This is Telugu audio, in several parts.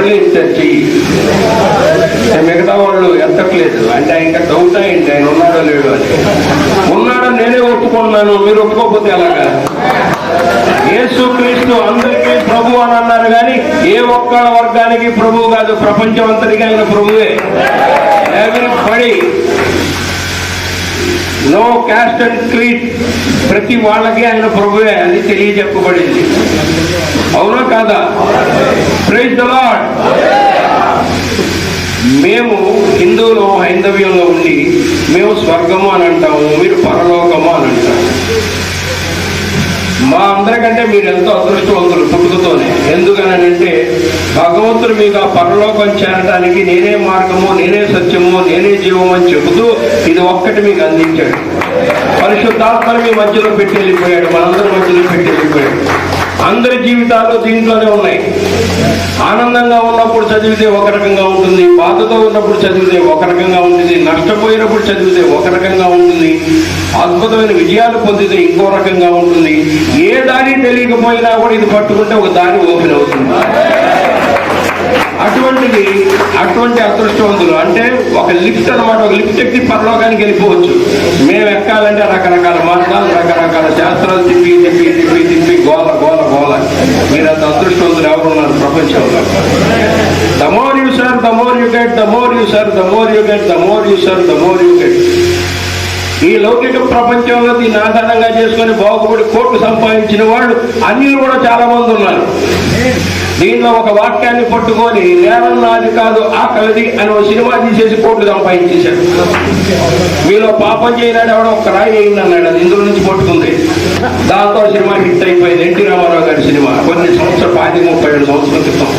ఒకళ్ళే చెయ్యి మిగతా వాళ్ళు ఎత్తట్లేదు. అంటే ఇంకా డౌట్ అయింది ఆయన ఉన్నాడో లేడు అని. ఉన్నాడో నేనే ఒప్పుకున్నాను మీరు ఒప్పుకోకపోతే ఎలాగా? యేసు క్రీస్తు అందరికీ ప్రభు అని అన్నారు కానీ ఏ ఒక్క వర్గానికి ప్రభువు కాదు ప్రపంచం అంతటికీ ఆయన ప్రభువే. ఎవరి నో క్యాస్ట్ అండ్ క్రీడ్ ప్రతి వాళ్ళకి ఆయన ప్రభువే అని తెలియజెప్పబడింది. అవునా కాదా? ప్రైజ్ ద లాడ్ మేము హిందువులు హైందవ్యంలో ఉండి మేము స్వర్గము అని అంటాము మీరు పరలోకము అని అంటాము మా అందరికంటే మీరు ఎంతో అదృష్టవంతులు పుట్టుకతోనే. ఎందుకనంటే భగవంతుడు మీకు ఆ పరలోకం చేరడానికి నేనే మార్గము నేనే సత్యము నేనే జీవము అని చెబుతూ ఇది ఒక్కటి మీకు అందించాడు. పరిశుద్ధాత్మను మీ మధ్యలో పెట్టి వెళ్ళిపోయాడు మనందరి మధ్యలో పెట్టి వెళ్ళిపోయాడు. అందరి జీవితాలు దీంట్లోనే ఉన్నాయి. ఆనందంగా ఉన్నప్పుడు చదివితే ఒక రకంగా ఉంటుంది బాధతో ఉన్నప్పుడు చదివితే ఒక రకంగా ఉంటుంది నష్టపోయినప్పుడు చదివితే ఒక రకంగా ఉంటుంది అద్భుతమైన విజయాలు పొందితే ఇంకో రకంగా ఉంటుంది. ఏ దారి తెలియకపోయినా కూడా ఇది పట్టుకుంటే ఒక దారి ఓపెన్ అవుతుంది. అటువంటిది అటువంటి అదృష్టవంతులు. అంటే ఒక లిఫ్ట్ అనమాట ఒక లిఫ్ట్ ఎక్కి పరలోకానికి వెళ్ళిపోవచ్చు. మేము ఎక్కాలంటే రకరకాల మార్గాలు రకరకాల శాస్త్రాలు తిప్పి తిప్పి తిప్పి తిప్పి గోల గోల గోల. మీరు అంత అదృష్టవంతులు ఎవరున్నారు ప్రపంచంలో? The more you serve the more you get the more you serve the more you get the more you serve the more you get ఈ లౌకిక ప్రపంచంలో దీన్ని ఆధారంగా చేసుకొని బాగుపడి కోట్లు సంపాదించిన వాళ్ళు అన్యులు కూడా చాలా మంది ఉన్నారు. దీనిలో ఒక వాక్యాన్ని పట్టుకొని నేరం నాది కాదు ఆకలిది అని ఒక సినిమా తీసేసి కోట్లు సంపాదించేశాడు. మీలో పాపం చేయనాడు ఎవడో ఒక రాయి వేయండి అన్నాడు అది ఇందులో నుంచి పట్టుకుంది. దాంతో సినిమా హిట్ అయిపోయింది. ఎన్టీ రామారావు గారి సినిమా. కొన్ని సంవత్సరాలు పాతి ముప్పై ఏడు సంవత్సరాల క్రితం.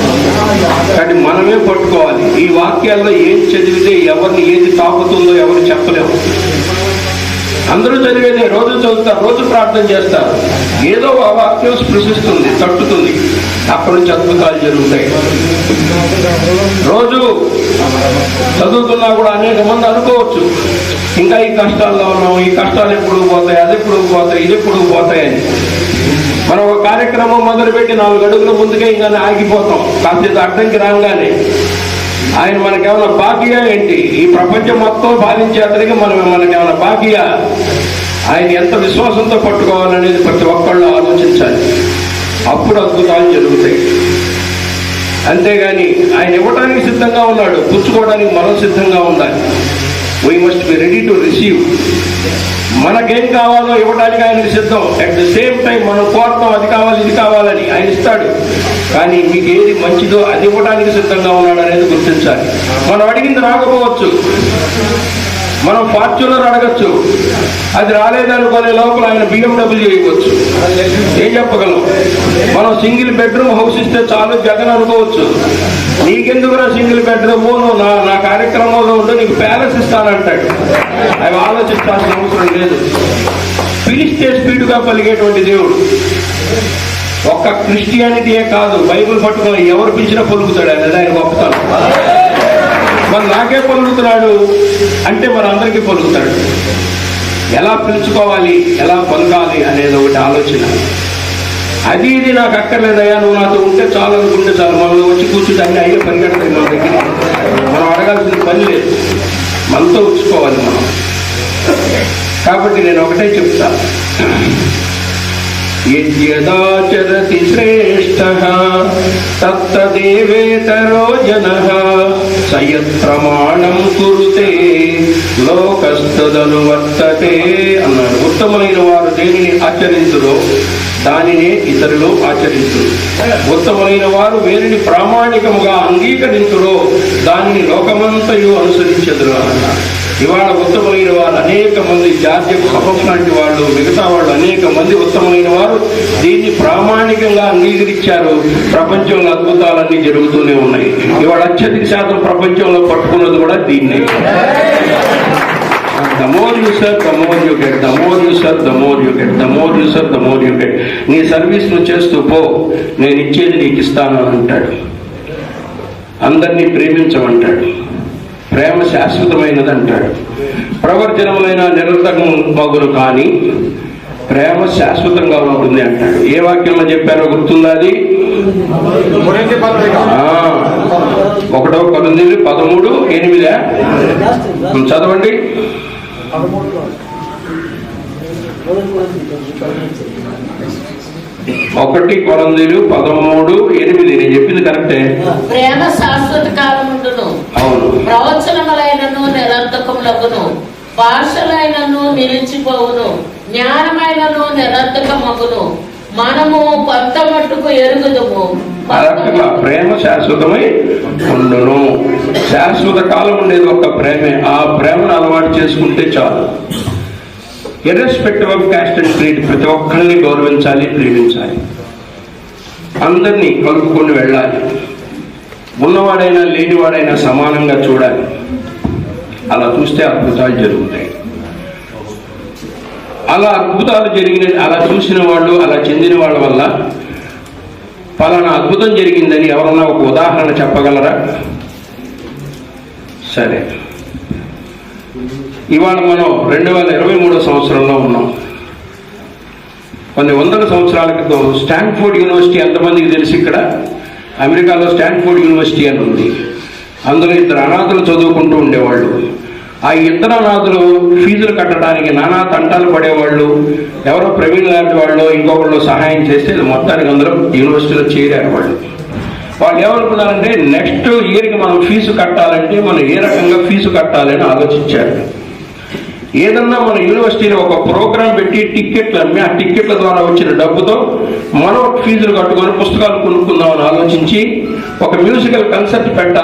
కానీ మనమే పట్టుకోవాలి. ఈ వాక్యాల్లో ఏం చదివితే ఎవరిని ఏది తాకుతుందో ఎవరు చెప్పలేము. అందరూ చదివేదే రోజు చదువుతారు రోజు ప్రార్థన చేస్తారు. ఏదో ఆ వాక్యం స్పృశిస్తుంది తట్టుతుంది. అక్కడి నుంచి అద్భుతాలు జరుగుతాయి. రోజు చదువుతున్నా కూడా అనేక మంది అనుకోవచ్చు. ఇంకా ఈ కష్టాల్లో ఉన్నాం ఈ కష్టాలు ఎప్పుడు పోతాయి అది ఎప్పుడు పోతాయి ఇది ఎప్పుడు పోతాయి అని. మనం ఒక కార్యక్రమం మొదలుపెట్టి నాలుగు అడుగుల ముందుకే ఇంకా ఆగిపోతాం. కాస్త అడ్డంకి రాగానే ఆయన మనకేమైనా బాకీయా ఏంటి? ఈ ప్రపంచం మొత్తం పాలించే అతనికి మనం మనకేమైనా బాకీయా ఆయన ఎంత విశ్వాసంతో పట్టుకోవాలనేది ప్రతి ఒక్కళ్ళు ఆలోచించాలి. అప్పుడు అద్భుతాలు జరుగుతాయి. అంతేగాని ఆయన ఇవ్వడానికి సిద్ధంగా ఉన్నాడు. పుచ్చుకోవడానికి మనం సిద్ధంగా ఉండాలి. We must be ready to receive మనకేం కావాలో ఇవ్వడానికి ఆయన సిద్ధం. అట్ ద సేమ్ టైం మనం కోరతాం అది కావాలి ఇది కావాలని ఆయన ఇస్తాడు. కానీ మీకు ఏది మంచిదో అది ఇవ్వడానికి సిద్ధంగా ఉన్నాడు అనేది గుర్తించాలి. మనం అడిగింది రాకపోవచ్చు. మనం ఫార్చునర్ అడగచ్చు. అది రాలేదనుకునే లోపల ఆయన బిఎండబ్ల్యూ ఇవ్వచ్చు ఏం చెప్పగలం? మనం సింగిల్ బెడ్రూమ్ హౌస్ ఇస్తే చాలు జగన్ అనుకోవచ్చు. నీకెందుకురా సింగిల్ బెడ్రూమ్? నువ్వు నా నా కార్యక్రమంలో ఉంటే నీకు ప్యాలెస్ ఇస్తానంటాడు. అవి ఆలోచించాల్సిన అవసరం లేదు. పిలిస్తే స్పీడ్గా పలిగేటువంటి దేవుడు. ఒక్క క్రిస్టియానిటీయే కాదు బైబిల్ పట్టుకొని ఎవరు పిలిచినా పలుకుతాడు ఆయన ఆయన గొప్పతనం మరి నాకే పలుకుతున్నాడు అంటే మరి అందరికీ పలుకుతాడు. ఎలా పిలుచుకోవాలి ఎలా పలకాలి అనేది ఒకటి ఆలోచన. అది ఇది నాకు అక్కర్లేదయ్యా నువ్వు నాతో ఉంటే చాలు అనుకుంటే చాలు. మనం వచ్చి కూర్చుంటే అన్ని అయ్యే పరిగెడతాయి మన దగ్గర మనం అడగాల్సిన పని లేదు. మనతో ఉంచుకోవాలి మనం. కాబట్టి నేను ఒకటే చెప్తాను యద్యదాచరతి శ్రేష్ఠ తత్తదేవేతరో జన సయత్ ప్రమాణం కురుతే లోకస్తదను వర్తతే అన్నాడు. ఉత్తమమైన వారు దేనిని ఆచరించురో దానినే ఇతరులు ఆచరించరు. ఉత్తమమైన వారు వేరిని ప్రామాణికముగా అంగీకరించురో దానిని లోకమంతయు అనుసరించదురు అన్నారు ఇవాళ ఉత్తమమైన వారు అనేక మంది జాతీయ సభం లాంటి వాళ్ళు మిగతా వాళ్ళు అనేక మంది ఉత్తమమైన వారు దీన్ని ప్రామాణికంగా అంగీకరించారు. ప్రపంచంలో అద్భుతాలన్నీ జరుగుతూనే ఉన్నాయి. ఇవాళ అత్యధిక శాతం ప్రపంచంలో పట్టుకున్నది కూడా దీన్నే. The more you serve you serve the more you get the more you serve the more get the more you get నీ సర్వీస్ చేస్తూ పో నేను ఇచ్చేది నీకు ఇస్తాను అంటాడు. అందరినీ ప్రేమించమంటాడు. ప్రేమ శాశ్వతమైనది అంటాడు ప్రవర్జనములైన నిరంతరం మగురు కానీ ప్రేమ శాశ్వతంగా ఉంటుంది అంటాడు. ఏ వాక్యంలో చెప్పారో గుర్తుందా అది? ఒకటో కొరింథీయులు పదమూడు ఎనిమిదా? చదవండి. ఒకటి కొరందీలు పదమూడు ఎనిమిది. నేను చెప్పింది కరెక్టే? ప్రేమ శాశ్వత కాలముండును. అవును. ప్రవచనములైనను నిరర్ధకములగును. భాషలైనను నిలిచిపోవును. జ్ఞానమైనను నిరర్ధకమగును. మనము కొంత మట్టుకు ఎరుగుదుము ప్రేమ శాశ్వతమై ఉండును. శాశ్వత కాలం ఉండేది ఒక ప్రేమే. ఆ ప్రేమను అలవాటు చేసుకుంటే చాలు. Irrespective of caste and creed ప్రతి ఒక్కరిని గౌరవించాలి ప్రేమించాలి. అందరినీ కలుపుకొని వెళ్ళాలి. ఉన్నవాడైనా లేనివాడైనా సమానంగా చూడాలి. అలా చూస్తే అద్భుతాలు జరుగుతాయి. అలా అద్భుతాలు జరిగిన అలా చూసిన వాళ్ళు అలా చెందిన వాళ్ళ వల్ల పలానా అద్భుతం జరిగిందని ఎవరన్నా ఒక ఉదాహరణ చెప్పగలరా? సరే. ఇవాళ మనం రెండు వేల ఇరవై మూడో సంవత్సరంలో ఉన్నాం. కొన్ని వందల సంవత్సరాల క్రితం స్టాన్ఫోర్డ్ యూనివర్సిటీ ఎంతమందికి తెలిసి ఇక్కడ? అమెరికాలో స్టాన్ఫోర్డ్ యూనివర్సిటీ అని ఉంది. అందులో ఇద్దరు అనాథులు చదువుకుంటూ ఉండేవాళ్ళు. ఆ ఇద్దరు అనాథులు ఫీజులు కట్టడానికి నానా తంటాలు పడేవాళ్ళు. ఎవరో ప్రవీణ్ లాంటి వాళ్ళు ఇంకొకళ్ళు సహాయం చేస్తే ఇది మొత్తానికి అందరూ యూనివర్సిటీలో చేరారు వాళ్ళు. వాళ్ళు ఏమనుకున్నారంటే నెక్స్ట్ ఇయర్కి మనం ఫీజు కట్టాలంటే మనం ఏ రకంగా ఫీజు కట్టాలని ఆలోచించారు. ఏదన్నా మన యూనివర్సిటీలో ఒక ప్రోగ్రాం పెట్టి టిక్కెట్లు అమ్మి ఆ టిక్కెట్ల ద్వారా వచ్చిన డబ్బుతో మనం ఫీజులు కట్టుకొని పుస్తకాలు కొనుక్కుందామని ఆలోచించి ఒక మ్యూజికల్ కన్సెప్ట్ పెట్టాలి.